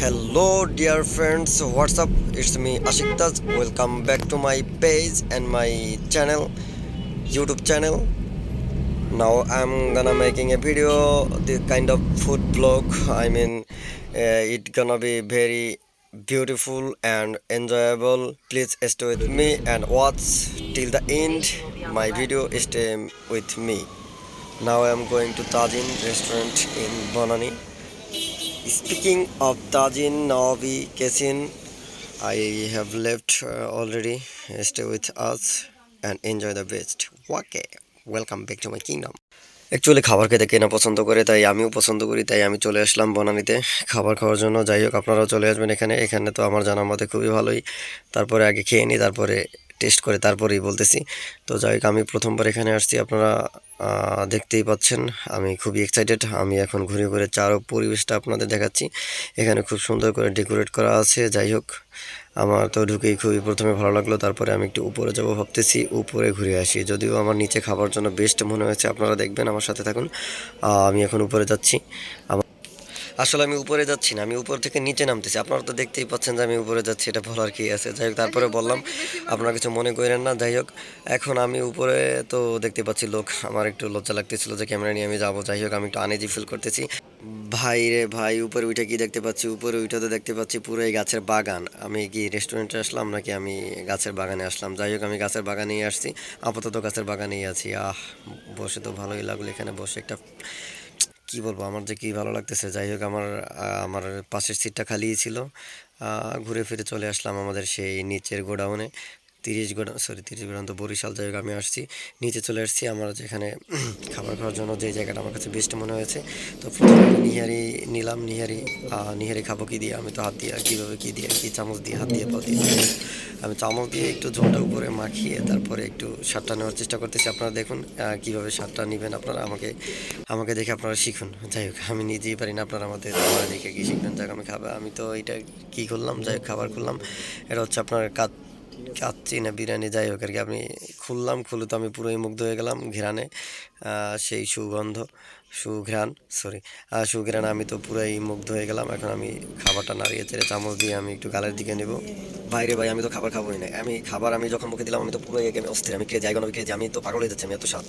Dear friends. What's up? It's me Ashik Taj. Welcome back to my page and my channel, YouTube channel. Now I'm gonna making a video, the kind of food vlog. I mean, uh, it gonna be very beautiful and enjoyable. Please stay with me and watch till the end. My video stay with me. Now I'm going to Tajin restaurant in Bonani. Speaking of Tajin Nawabi Kesin, I have left uh, already. Stay with us and enjoy the best. Okay, welcome back to my kingdom. Actually খাবার খেতে কেনা পছন্দ করে তাই আমিও পছন্দ করি তাই আমি চলে আসলাম বনানিতে খাবার খাওয়ার জন্য যাই হোক আপনারাও চলে আসবেন এখানে এখানে তো আমার জানার মতে খুবই ভালোই তারপরে আগে খেয়ে নিই তারপরে টেস্ট করে তারপরেই বলতেছি তো যাই হোক আমি প্রথমবার এখানে আসছি আপনারা দেখতেই পাচ্ছেন, আমি খুবই এক্সাইটেড আমি এখন ঘুরে ঘুরে চারো পরিবেশটা আপনাদের দেখাচ্ছি। এখানে খুব সুন্দর করে ডেকোরেট করা আছে, যাই হোক, আমার তো ঢুকেই খুবই প্রথমে ভালো লাগল, তারপরে আমি একটু উপরে যাব ভাবতেছি, উপরে ঘুরে আসি। যদিও আমার নিচে খাবার জন্য বেস্ট মনে হয়েছে, আপনারা দেখবেন, আমার সাথে থাকুন। আমি এখন উপরে যাচ্ছি। আমার আসলে আমি উপরে যাচ্ছি না আমি উপর থেকে নিচে নামতেছি। আপনারা তো দেখতেই পাচ্ছেন যে আমি উপরে যাচ্ছি এটা বলার কি আছে? যাই হোক তারপরে বললাম আপনারা কিছু মনে করেন না? যাই হোক এখন আমি উপরে তো দেখতে পাচ্ছি লোক আমার একটু লজ্জা লাগতেছিল যে ক্যামেরা নিয়ে আমি যাব। যাই হোক আমি একটু আনেজি ফিল করতেছি। ভাই রে ভাই উপরে উঠে কি দেখতে পাচ্ছি? উপরে উঠে তো দেখতে পাচ্ছি পুরো এই গাছের বাগান। আমি কি রেস্টুরেন্টে আসলাম নাকি আমি গাছের বাগানে আসলাম? যাই হোক আমি গাছের বাগানেই আসছি আপাতত গাছের বাগানেই আছি। আহ বসে তো ভালোই লাগল এখানে বসে একটা কি বলব? আমার যে কি ভালো লাগতেছে, যাই হোক আমার আমার পাশের সিটটা খালিই ছিল। ঘুরে ফিরে চলে আসলাম আমাদের সেই নিচের গোডাউনে। তিরিশ গোডাউন সরি তিরিশ গোডাউন তো বরিশাল হোক আমি আসছি। নিচে চলে আসছি, আমার যেখানে খাবার খাওয়ার জন্য যে জায়গাটা আমার কাছে বেস্ট মনে হয়েছে। তো নিহারি নিলাম, নিহারি নিহারি খাব কি দিয়ে? আমি তো হাত দিয়ে, কীভাবে কী দিয়ে, কী চামচ দিয়ে, হাত দিয়ে, পাও দিয়ে আমি চামচ দিয়ে একটু ঝোলটা উপরে মাখিয়ে তারপরে একটু স্বাদটা নেওয়ার চেষ্টা করতেছি। আপনারা দেখুন কীভাবে স্বাদটা নেবেন আপনারা আমাকে আমাকে দেখে আপনারা শিখুন। যাই হোক, আমি নিজেই পারি না আপনারা আমাদের দেখে কি শিখবেন। যাক, আমি খাবার আমি তো এটা কী করলাম? যাই খাবার করলাম এটা হচ্ছে আপনার কাত কাচ্চি না, বিরিয়ানি যাই হোক আর কি। আমি খুললাম, খুলে তো আমি পুরোই মুগ্ধ হয়ে গেলাম ঘ্রাণে। সেই সুগন্ধ, সুঘ্রাণ সরি সুঘ্রাণ আমি তো পুরোই মুগ্ধ হয়ে গেলাম। এখন আমি খাবারটা নাড়িয়ে চেড়ে চামচ দিয়ে আমি একটু গালের দিকে নেব। বাইরে ভাই, আমি তো খাবার খাবোই না। আমি খাবার আমি যখন মুখে দিলাম, আমি তো পুরোই অস্থির। আমি খেয়ে যাই, কোনো খেয়েছি আমি তো পাগল হয়ে যাচ্ছি, আমি এত স্বাদ।